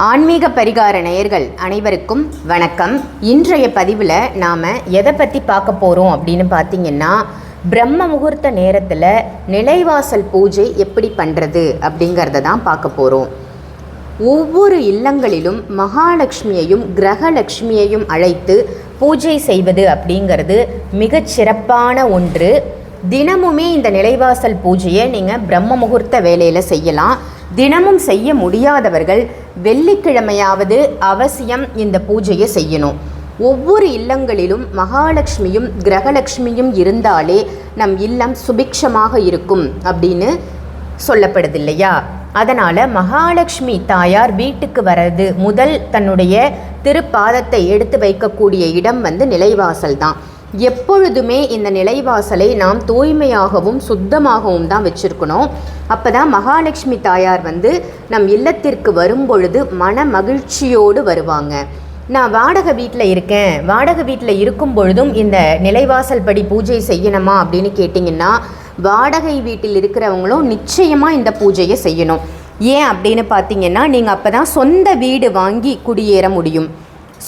ஆன்மீக பரிகார நேயர்கள் அனைவருக்கும் வணக்கம். இன்றைய பதிவில் நாம் எதை பற்றி பார்க்க போகிறோம் அப்படின்னு பார்த்தீங்கன்னா பிரம்ம முகூர்த்த நேரத்தில் நிலைவாசல் பூஜை எப்படி பண்ணுறது அப்படிங்கிறத தான் பார்க்க போகிறோம் ஒவ்வொரு இல்லங்களிலும் மகாலட்சுமியையும் கிரகலட்சுமியையும் அழைத்து பூஜை செய்வது அப்படிங்கிறது மிகச் சிறப்பான ஒன்று. தினமுமே இந்த நிலைவாசல் பூஜையை நீங்கள் பிரம்ம முகூர்த்த வேலையில் செய்யலாம். தினமும் செய்ய முடியாதவர்கள் வெள்ளிக்கிழமையாவது அவசியம் இந்த பூஜையை செய்யணும். ஒவ்வொரு இல்லங்களிலும் மகாலட்சுமியும் கிரகலட்சுமியும் இருந்தாலே நம் இல்லம் சுபிக்ஷமாக இருக்கும் அப்படின்னு சொல்லப்படுது இல்லையா அதனால் மகாலட்சுமி தாயார் வீட்டுக்கு வர்றது முதல் தன்னுடைய திருப்பாதத்தை எடுத்து வைக்கக்கூடிய இடம் வந்து நிலைவாசல் தான். எப்பொழுதுமே இந்த நிலைவாசலை நாம் தூய்மையாகவும் சுத்தமாகவும் தான் வச்சுருக்கணும். அப்போ தான் மகாலட்சுமி தாயார் வந்து நம் இல்லத்திற்கு வரும்பொழுது மன மகிழ்ச்சியோடு வருவாங்க. நான் வாடகை வீட்டில் இருக்கேன். வாடகை வீட்டில் இருக்கும் பொழுதும் இந்த நிலைவாசல் படி பூஜை செய்யணுமா அப்படின்னு கேட்டிங்கன்னா வாடகை வீட்டில் இருக்கிறவங்களும் நிச்சயமாக இந்த பூஜையை செய்யணும். ஏன் அப்படின்னு பார்த்தீங்கன்னா நீங்கள் அப்போ தான் சொந்த வீடு வாங்கி குடியேற முடியும்.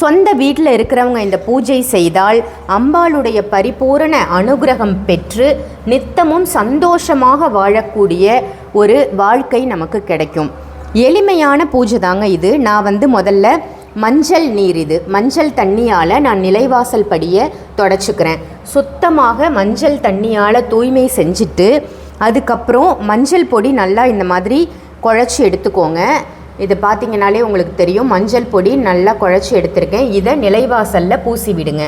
சொந்த வீட்டில் இருக்கிறவங்க இந்த பூஜை செய்தால் அம்பாளுடைய பரிபூரண அனுகிரகம் பெற்று நித்தமும் சந்தோஷமாக வாழக்கூடிய ஒரு வாழ்க்கை நமக்கு கிடைக்கும். எளிமையான பூஜை தாங்க இது. நான் வந்து முதல்ல மஞ்சள் நீர் இது. மஞ்சள் தண்ணியால் நான் நிலைவாசல் படியை தொடச்சிக்கிறேன். சுத்தமாக மஞ்சள் தண்ணியால் தூய்மை செஞ்சுட்டு அதுக்கப்புறம் மஞ்சள் பொடி நல்லா இந்த மாதிரி குழச்சி எடுத்துக்கோங்க. இது பார்த்தீங்கனாலே உங்களுக்கு தெரியும். மஞ்சள் பொடி நல்லா குழச்சி எடுத்திருக்கேன். இதை நிலைவாசலில் பூசி விடுங்க.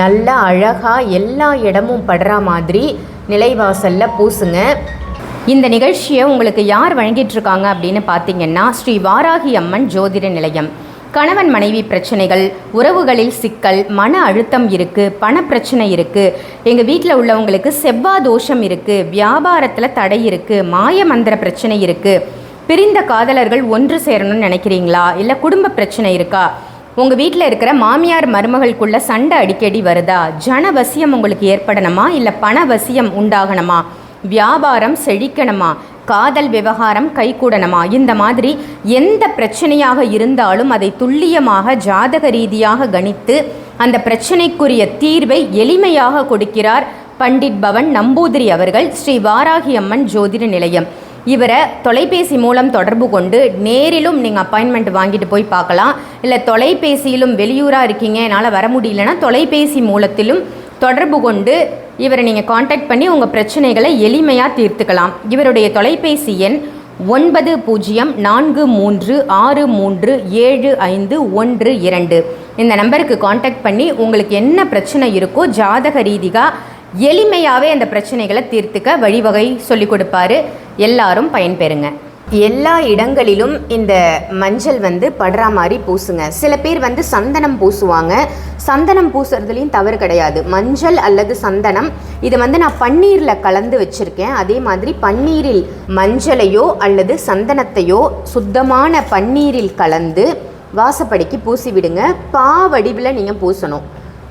நல்லா அழகாக எல்லா இடமும் படுற மாதிரி நிலைவாசலில் பூசுங்க. இந்த நிகழ்ச்சியை உங்களுக்கு யார் வழங்கிட்டுருக்காங்க அப்படின்னு பார்த்தீங்கன்னா ஸ்ரீ வாராகி அம்மன் ஜோதிட நிலையம். கணவன் மனைவி பிரச்சனைகள் உறவுகளில் சிக்கல் மன அழுத்தம் இருக்குது பண பிரச்சனை இருக்குது எங்கள் வீட்டில் உள்ளவங்களுக்கு செவ்வாய் தோஷம் இருக்குது வியாபாரத்தில் தடை இருக்குது மாய மந்திர பிரச்சனை இருக்குது பிரிந்த காதலர்கள் ஒன்று சேரணும்னு நினைக்கிறீங்களா? இல்லை குடும்ப பிரச்சனை இருக்கா? உங்கள் வீட்டில் இருக்கிற மாமியார் மருமகளுக்குள்ள சண்டை அடிக்கடி வருதா? ஜன வசியம் உங்களுக்கு ஏற்படணுமா? இல்லை பண வசியம் உண்டாகணுமா? வியாபாரம் செழிக்கணுமா? காதல் விவகாரம் கைகூடணுமா? இந்த மாதிரி எந்த பிரச்சனையாக இருந்தாலும் அதை துல்லியமாக ஜாதக ரீதியாக கணித்து அந்த பிரச்சனைக்குரிய தீர்வை எளிமையாக கொடுக்கிறார் பண்டிட் பவன் நம்பூதிரி அவர்கள் ஸ்ரீ வாராகி அம்மன் ஜோதிட நிலையம். இவரை தொலைபேசி மூலம் தொடர்பு கொண்டு நேரிலும் நீங்கள் அப்பாயின்மெண்ட் வாங்கிட்டு போய் பார்க்கலாம். இல்லை தொலைபேசியிலும் வெளியூராக இருக்கீங்க என்னால் வர முடியலன்னா தொலைபேசி மூலத்திலும் தொடர்பு கொண்டு இவரை நீங்கள் காண்டாக்ட் பண்ணி உங்கள் பிரச்சனைகளை எளிமையாக தீர்த்துக்கலாம். இவருடைய தொலைபேசி எண் ஒன்பது பூஜ்ஜியம் நான்கு மூன்று ஆறு மூன்று ஏழு ஐந்து ஒன்று இரண்டு. இந்த நம்பருக்கு காண்டாக்ட் பண்ணி உங்களுக்கு என்ன பிரச்சனை இருக்கோ ஜாதக ரீதியாக எளிமையாகவே அந்த பிரச்சனைகளை தீர்த்துக்க வழிவகை சொல்லிக் கொடுப்பாரு. எல்லாரும் பயன்பெறுங்க. எல்லா இடங்களிலும் இந்த மஞ்சள் வந்து படுற மாதிரி பூசுங்க. சில பேர் வந்து சந்தனம் பூசுவாங்க. சந்தனம் பூசுறதுலேயும் தவறு கிடையாது. மஞ்சள் அல்லது சந்தனம் இது வந்து நான் பன்னீரில் கலந்து வச்சுருக்கேன். அதே மாதிரி பன்னீரில் மஞ்சளையோ அல்லது சந்தனத்தையோ சுத்தமான பன்னீரில் கலந்து வாசப்படிக்கு பூசி விடுங்க. பா வடிவில் நீங்கள் பூசணும்.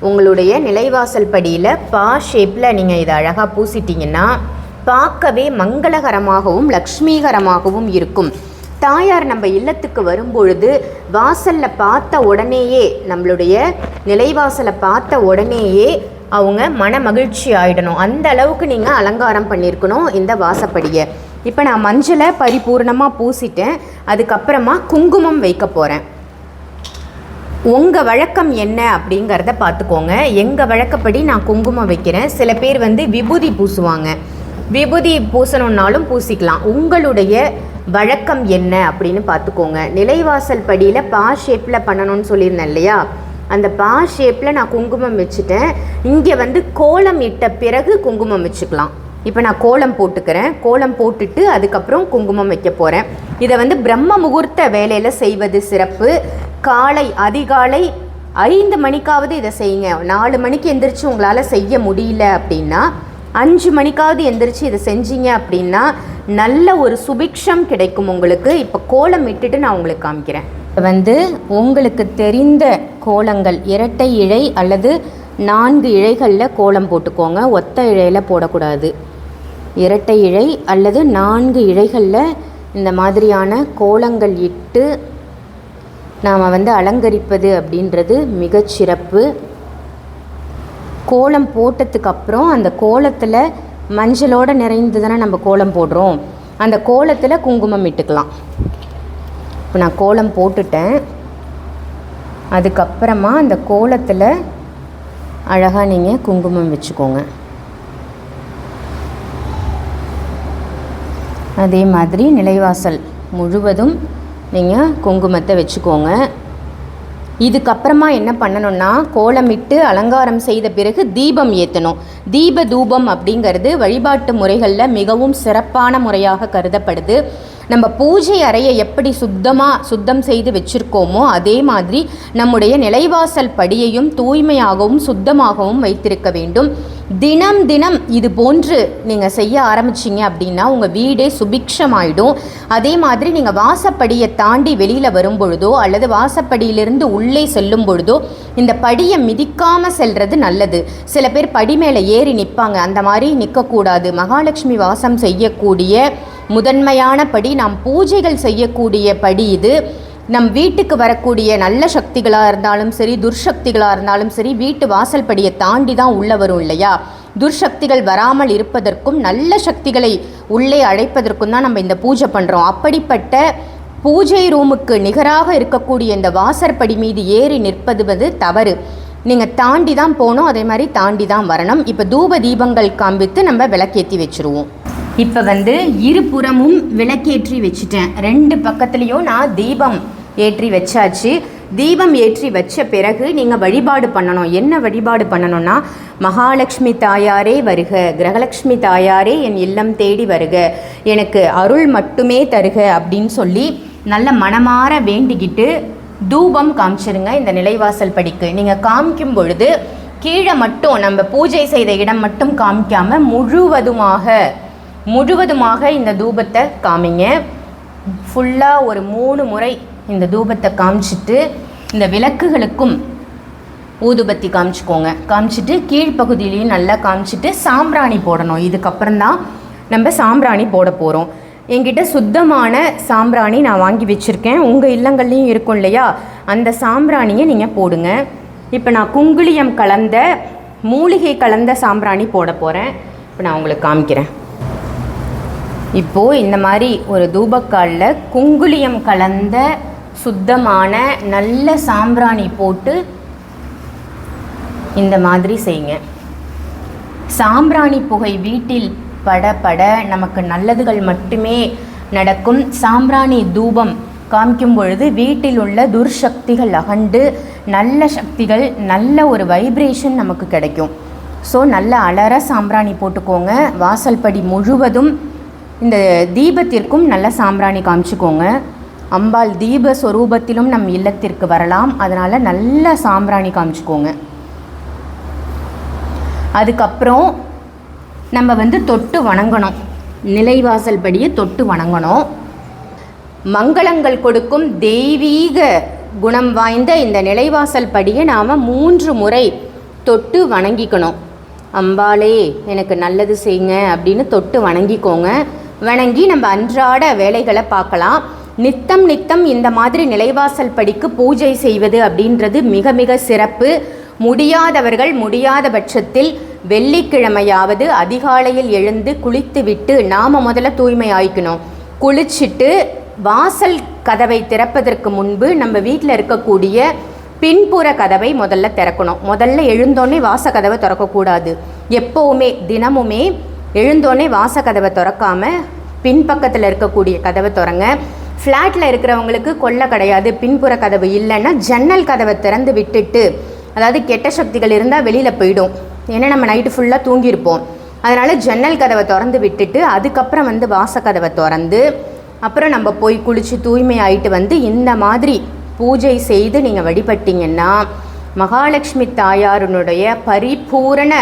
உங்களுடைய நிலைவாசல் படியில் பா ஷேப்பில் நீங்கள் இதை அழகாக பூசிட்டிங்கன்னா பார்க்கவே மங்களகரமாகவும் லக்ஷ்மீகரமாகவும் இருக்கும். தாயார் நம்ம இல்லத்துக்கு வரும்பொழுது வாசலில் பார்த்த உடனேயே நம்மளுடைய நிலைவாசலை பார்த்த உடனேயே அவங்க மன மகிழ்ச்சி ஆகிடணும் அந்த அளவுக்கு நீங்கள் அலங்காரம் பண்ணியிருக்கணும் இந்த வாசப்படியை. இப்போ நான் மஞ்சளை பரிபூர்ணமாக பூசிட்டேன். அதுக்கப்புறமா குங்குமம் வைக்க போகிறேன் உங்கள் வழக்கம் என்ன அப்படிங்கிறத பார்த்துக்கோங்க. எங்கள் வழக்கப்படி நான் குங்குமம் வைக்கிறேன். சில பேர் வந்து விபூதி பூசுவாங்க. விபூதி பூசணுன்னாலும் பூசிக்கலாம். உங்களுடைய வழக்கம் என்ன அப்படின்னு பார்த்துக்கோங்க. நிலைவாசல் படியில் பா ஷேப்பில் பண்ணணும்னு சொல்லியிருந்தேன் இல்லையா? அந்த பா ஷேப்பில் நான் குங்குமம் வச்சுட்டேன். இங்கே வந்து கோலம் இட்ட பிறகு குங்குமம் வச்சுக்கலாம். இப்போ நான் கோலம் போட்டுக்கிறேன். கோலம் போட்டுட்டு அதுக்கப்புறம் குங்குமம் வைக்க போகிறேன் இதை வந்து பிரம்ம முகூர்த்த வேலையில் செய்வது சிறப்பு. காலை அதிகாலை ஐந்து மணிக்காவது இதை செய்யுங்க. நாலு மணிக்கு எந்திரிச்சு உங்களால் செய்ய முடியல அப்படின்னா அஞ்சு மணிக்காவது எந்திரிச்சு இதை செஞ்சீங்க அப்படின்னா நல்ல ஒரு சுபிக்ஷம் கிடைக்கும் உங்களுக்கு. இப்போ கோலம் இட்டுட்டு நான் உங்களுக்கு காமிக்கிறேன். வந்து உங்களுக்கு தெரிந்த கோலங்கள் இரட்டை இழை அல்லது நான்கு இழைகளில் கோலம் போட்டுக்கோங்க. ஒத்த இழையில் போடக்கூடாது. இரட்டை இழை அல்லது நான்கு இழைகளில் இந்த மாதிரியான கோலங்கள் இட்டு நாம் வந்து அலங்கரிப்பது அப்படின்றது மிகச்சிறப்பு. கோலம் போட்டதுக்கு அப்புறம் அந்த கோலத்தில் மஞ்சளோடு நிறைந்து தானே நம்ம கோலம் போடுறோம். அந்த கோலத்தில் குங்குமம் இட்டுக்கலாம். இப்போ நான் கோலம் போட்டுட்டேன். அதுக்கப்புறமா அந்த கோலத்தில் அழகாக நீங்கள் குங்குமம் வச்சுக்கோங்க. அதே மாதிரி நிலைவாசல் முழுவதும் நீங்கள் குங்குமத்தை வச்சுக்கோங்க. இதுக்கப்புறமா என்ன பண்ணணும்னா கோலமிட்டு அலங்காரம் செய்த பிறகு தீபம் ஏற்றணும் தீப தூபம் அப்படிங்கிறது வழிபாட்டு முறைகளில் மிகவும் சிறப்பான முறையாக கருதப்படுது. நம்ம பூஜை அறையை எப்படி சுத்தமாக சுத்தம் செய்து வச்சுருக்கோமோ அதே மாதிரி நம்முடைய நிலைவாசல் படியையும் தூய்மையாகவும் சுத்தமாகவும் வைத்திருக்க வேண்டும். தினம் தினம் இது போன்று நீங்கள் செய்ய ஆரம்பிச்சிங்க அப்படின்னா உங்கள் வீடே சுபிக்ஷமாயிடும். அதே மாதிரி நீங்கள் வாசப்படியை தாண்டி வெளியில் வரும் பொழுதோ அல்லது வாசப்படியிலிருந்து உள்ளே செல்லும் பொழுதோ இந்த படியை மிதிக்காமல் செல்வது நல்லது. சில பேர் படி மேலே ஏறி நிற்பாங்க அந்த மாதிரி நிற்கக்கூடாது மகாலட்சுமி வாசம் செய்யக்கூடிய முதன்மையான படி நாம் பூஜைகள் செய்யக்கூடிய படி இது. நம் வீட்டுக்கு வரக்கூடிய நல்ல சக்திகளாக இருந்தாலும் சரி துர்சக்திகளாக இருந்தாலும் சரி வீட்டு வாசல்படியை தாண்டி தான் உள்ளே வரும் இல்லையா? துர்சக்திகள் வராமல் இருப்பதற்கும் நல்ல சக்திகளை உள்ளே அழைப்பதற்கும் தான் நம்ம இந்த பூஜை பண்ணுறோம் அப்படிப்பட்ட பூஜை ரூமுக்கு நிகராக இருக்கக்கூடிய இந்த வாசற்படி மீது ஏறி நிற்பது வந்து தவறு. நீங்கள் தாண்டி தான் போகணும் அதே மாதிரி தாண்டி தான் வரணும். இப்போ தூப தீபங்கள் காண்பித்து நம்ம விளக்கேற்றி வச்சுருவோம். இப்போ வந்து இருபுறமும் விளக்கேற்றி வச்சுட்டேன். ரெண்டு பக்கத்துலேயும் நான் தீபம் ஏற்றி வச்சாச்சு. தீபம் ஏற்றி வச்ச பிறகு நீங்கள் வழிபாடு பண்ணணும். என்ன வழிபாடு பண்ணணும்னா மகாலட்சுமி தாயாரே வருக கிரகலட்சுமி தாயாரே என் இல்லம் தேடி வருக எனக்கு அருள் மட்டுமே தருக அப்படின்னு சொல்லி நல்ல மனமாற வேண்டிக்கிட்டு தூபம் காமிச்சிருங்க இந்த நிலைவாசல் படிக்கு. நீங்கள் காமிக்கும் பொழுது கீழே மட்டும் நம்ம பூஜை செய்த இடம் மட்டும் காமிக்காமல் முழுவதுமாக முழுவதுமாக இந்த தூபத்தை காமிங்க. ஃபுல்லாக ஒரு மூணு முறை இந்த தூபத்தை காமிச்சிட்டு இந்த விளக்குகளுக்கும் ஊதுபத்தி காமிச்சிக்கோங்க. காமிச்சிட்டு கீழ்ப்பகுதியிலையும் நல்லா காமிச்சிட்டு சாம்பிராணி போடணும். இதுக்கப்புறம் தான் நம்ம சாம்பிராணி போட போகிறோம் என்கிட்ட சுத்தமான சாம்பிராணி நான் வாங்கி வச்சுருக்கேன். உங்கள் இல்லங்கள்லேயும் இருக்கும் இல்லையா? அந்த சாம்பிராணியை நீங்கள் போடுங்க. இப்போ நான் குங்குளியம் கலந்த மூலிகை கலந்த சாம்பிராணி போட போகிறேன் இப்போ நான் உங்களுக்கு காமிக்கிறேன். இப்போது இந்த மாதிரி ஒரு தூபக்காலில் குங்குளியம் கலந்த சுத்தமான நல்ல சாம்பிராணி போட்டு இந்த மாதிரி செய்யுங்க. சாம்பிராணி புகை வீட்டில் பட பட நமக்கு நல்லதுகள் மட்டுமே நடக்கும். சாம்பிராணி தூபம் காமிக்கும் பொழுது வீட்டில் உள்ள துர்சக்திகள் அகண்டு நல்ல சக்திகள் நல்ல ஒரு வைப்ரேஷன் நமக்கு கிடைக்கும். ஸோ நல்ல அலற சாம்பிராணி போட்டுக்கோங்க. வாசல்படி முழுவதும் இந்த தீபத்திற்கும் நல்ல சாம்பிராணி காமிச்சுக்கோங்க. அம்பாள் தீப ஸ்வரூபத்திலும் நம் இல்லத்திற்கு வரலாம். அதனால் நல்ல சாம்பிராணி காமிச்சுக்கோங்க. அதுக்கப்புறம் நம்ம வந்து தொட்டு வணங்கணும். நிலைவாசல் படியை தொட்டு வணங்கணும். மங்களங்கள் கொடுக்கும் தெய்வீக குணம் வாய்ந்த இந்த நிலைவாசல் படியை நாம் மூன்று முறை தொட்டு வணங்கிக்கணும். அம்பாளே எனக்கு நல்லது செய்யுங்க அப்படின்னு தொட்டு வணங்கிக்கோங்க. வணங்கி நம்ம அன்றாட வேலைகளை பார்க்கலாம். நித்தம் நித்தம் இந்த மாதிரி நிலைவாசல் படிக்கு பூஜை செய்வது அப்படின்றது மிக மிக சிறப்பு. முடியாதவர்கள் முடியாத பட்சத்தில் வெள்ளிக்கிழமையாவது அதிகாலையில் எழுந்து குளித்து விட்டு நாம் முதல்ல தூய்மை ஆயிக்கணும். குளிச்சுட்டு வாசல் கதவை திறப்பதற்கு முன்பு நம்ம வீட்டில் இருக்கக்கூடிய பின்புற கதவை முதல்ல திறக்கணும். முதல்ல எழுந்தோடனே வாச கதவை திறக்கக்கூடாது. எப்போவுமே தினமுமே எழுந்தோடனே வாச கதவை திறக்காமல் பின்பக்கத்தில் இருக்கக்கூடிய கதவை திறங்க. ஃப்ளாட்டில் இருக்கிறவங்களுக்கு கொல்லை கிடையாது பின்புற கதவு இல்லைன்னா ஜன்னல் கதவை திறந்து விட்டுட்டு அதாவது கெட்ட சக்திகள் இருந்தால் வெளியில் போயிடும். ஏன்னா நம்ம நைட்டு ஃபுல்லாக தூங்கியிருப்போம். அதனால் ஜன்னல் கதவை திறந்து விட்டுட்டு அதுக்கப்புறம் வந்து வாச கதவை திறந்து அப்புறம் நம்ம போய் குளித்து தூய்மை ஆகிட்டு வந்து இந்த மாதிரி பூஜை செய்து நீங்கள் வழிபட்டீங்கன்னா மகாலட்சுமி தாயாருனுடைய பரிபூரண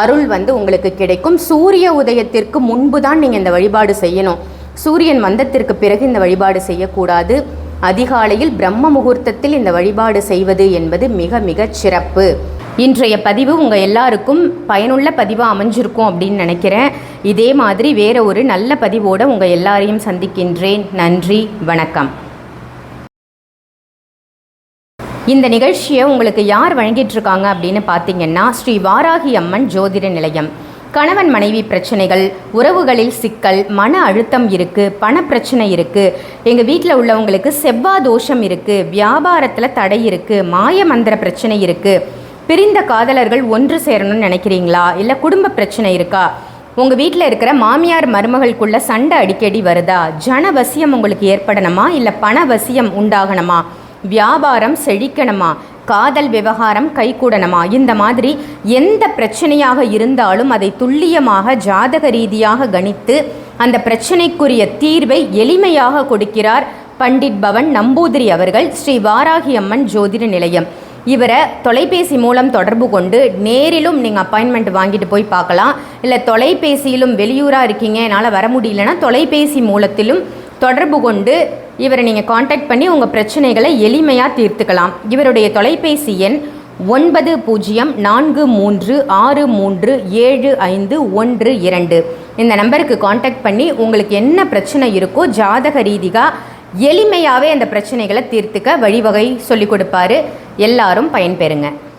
அருள் வந்து உங்களுக்கு கிடைக்கும். சூரிய உதயத்திற்கு முன்பு தான் நீங்கள் இந்த வழிபாடு செய்யணும். சூரியன் வந்தத்திற்கு பிறகு இந்த வழிபாடு செய்யக்கூடாது. அதிகாலையில் பிரம்ம முகூர்த்தத்தில் இந்த வழிபாடு செய்வது என்பது மிக மிக சிறப்பு. இன்றைய பதிவு உங்கள் எல்லாருக்கும் பயனுள்ள பதிவாக அமைஞ்சிருக்கும் அப்படின்னு நினைக்கிறேன். இதே மாதிரி வேற ஒரு நல்ல பதிவோடு உங்கள் எல்லாரையும் சந்திக்கின்றேன். நன்றி வணக்கம். இந்த நிகழ்ச்சியை உங்களுக்கு யார் வழங்கிட்டு இருக்காங்க அப்படின்னு பார்த்தீங்கன்னா ஸ்ரீ வாராகி அம்மன் ஜோதிட நிலையம். கணவன் மனைவி பிரச்சனைகள் உறவுகளில் சிக்கல் மன அழுத்தம் இருக்குது பண பிரச்சனை இருக்குது எங்கள் வீட்டில் உள்ளவங்களுக்கு செவ்வாய் தோஷம் இருக்குது வியாபாரத்தில் தடை இருக்குது மாய மந்திர பிரச்சனை இருக்குது பிரிந்த காதலர்கள் ஒன்று சேரணும்னு நினைக்கிறீங்களா? இல்லை குடும்ப பிரச்சனை இருக்கா? உங்கள் வீட்டில் இருக்கிற மாமியார் மருமகளுக்குள்ள சண்டை அடிக்கடி வருதா? ஜன வசியம் உங்களுக்கு ஏற்படணுமா? இல்லை பண வசியம் உண்டாகணுமா? வியாபாரம் செழிக்கணுமா? காதல் விவகாரம் கைகூடணுமா? இந்த மாதிரி எந்த பிரச்சனையாக இருந்தாலும் அதை துல்லியமாக ஜாதக ரீதியாக கணித்து அந்த பிரச்சனைக்குரிய தீர்வை எளிமையாக கொடுக்கிறார் பண்டிட் பவன் நம்பூதிரி அவர்கள் ஸ்ரீ வாராகி அம்மன் ஜோதிட நிலையம். இவரை தொலைபேசி மூலம் தொடர்பு கொண்டு நேரிலும் நீங்கள் அப்பாயின்மெண்ட் வாங்கிட்டு போய் பார்க்கலாம். இல்லை தொலைபேசியிலும் வெளியூராக இருக்கீங்க என்னால் வர முடியலன்னா தொலைபேசி மூலத்திலும் தொடர்பு கொண்டு இவரை நீங்கள் காண்டாக்ட் பண்ணி உங்கள் பிரச்சனைகளை எளிமையாக தீர்த்துக்கலாம். இவருடைய தொலைபேசி எண் ஒன்பது பூஜ்ஜியம் நான்கு மூன்று ஆறு மூன்று ஏழு ஐந்து ஒன்று இரண்டு. இந்த நம்பருக்கு காண்டாக்ட் பண்ணி உங்களுக்கு என்ன பிரச்சனை இருக்கோ ஜாதக ரீதியாக எளிமையாகவே அந்த பிரச்சனைகளை தீர்த்துக்க வழிவகை சொல்லிக் கொடுப்பாரு. எல்லாரும் பயன்பெறுங்க.